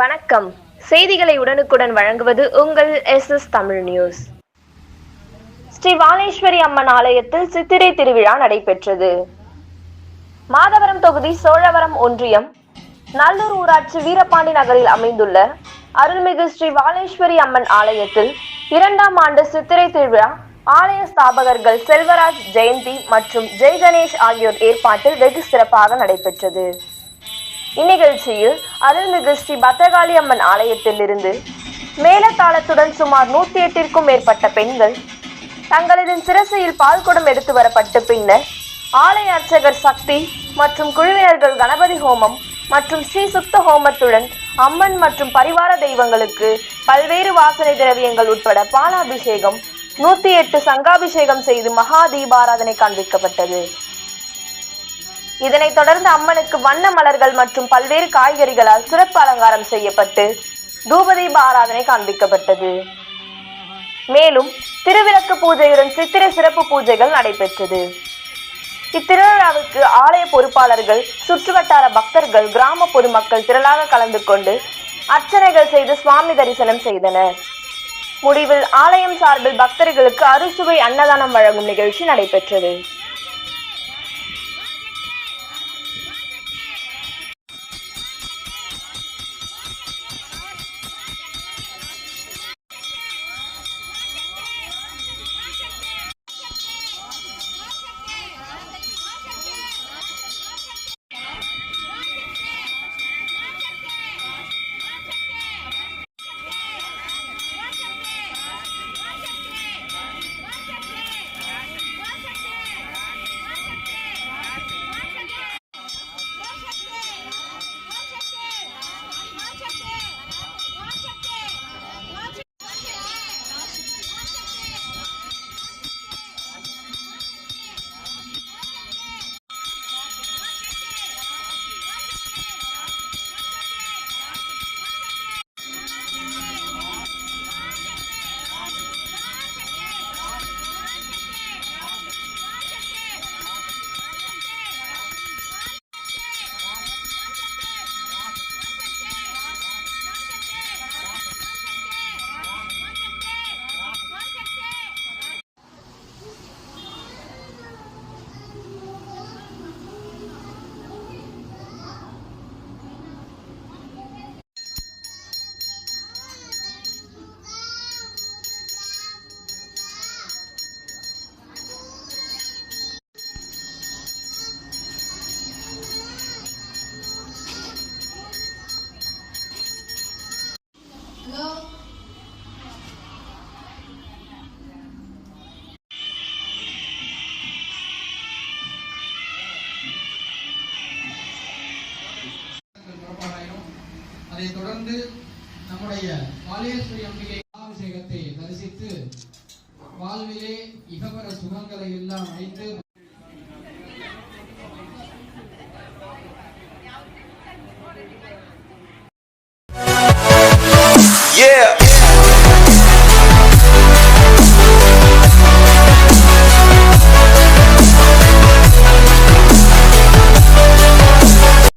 வணக்கம். செய்திகளை உடனுக்குடன் வழங்குவது உங்கள் S S Tamil news. Sri Valeswari Amman ஆலயத்தில் சித்திரை திருவிழா நடைபெற்றது. மாதவரம் தொகுதி சோழவரம் ஒன்றியம் நல்லூர் ஊராட்சி வீரபாண்டி நகரில் அமைந்துள்ள அருள்மிகு ஸ்ரீ வாலேஸ்வரி அம்மன் ஆலயத்தில் இரண்டாம் ஆண்டு சித்திரை திருவிழா ஆலய ஸ்தாபகர்கள் செல்வராஜ் ஜெயந்தி மற்றும் ஜெய் கணேஷ் ஆகியோர் ஏற்பாட்டில் வெகு சிறப்பாக நடைபெற்றது. இந்நிகழ்ச்சியில் அருள்மிகு ஸ்ரீ பத்ரகாளி அம்மன் ஆலயத்தில் இருந்து மேலதாளத்துடன் சுமார் நூத்தி எட்டிற்கும் மேற்பட்ட பெண்கள் தங்களது சிரசையில் பால்குடம் எடுத்து வரப்பட்டு பின்னர் ஆலய அர்ச்சகர் சக்தி மற்றும் குழுவினர்கள் கணபதி ஹோமம் மற்றும் ஸ்ரீ சுத்த ஹோமத்துடன் அம்மன் மற்றும் பரிவார தெய்வங்களுக்கு பல்வேறு வாசனை திரவியங்கள் உட்பட பாலாபிஷேகம் நூத்தி எட்டு சங்காபிஷேகம் செய்து மகா தீபாராதனை காண்பிக்கப்பட்டது. இதனைத் தொடர்ந்து அம்மனுக்கு வண்ண மலர்கள் மற்றும் பல்வேறு காய்கறிகளால் சிறப்பு அலங்காரம் செய்யப்பட்டு தூபதீப ஆராதனை காண்பிக்கப்பட்டது. மேலும் திருவிளக்கு பூஜையுடன் சித்திரை சிறப்பு பூஜைகள் நடைபெற்றது. இத்திருவிழாவுக்கு ஆலய பொறுப்பாளர்கள் சுற்றுவட்டார பக்தர்கள் கிராம பொதுமக்கள் திரளாக கலந்து கொண்டு அர்ச்சனைகள் செய்து சுவாமி தரிசனம் செய்தனர். முடிவில் ஆலயம் சார்பில் பக்தர்களுக்கு அறுசுவை அன்னதானம் வழங்கும் நிகழ்ச்சி நடைபெற்றது. புறப்பாடாயிரும் அதைத் தொடர்ந்து நம்முடைய பாலேஸ்வரி அம்பிகை அபிஷேகத்தை தரிசித்து வாழ்விலே இகபர சுகங்களை எல்லாம் அழைத்து Yeah.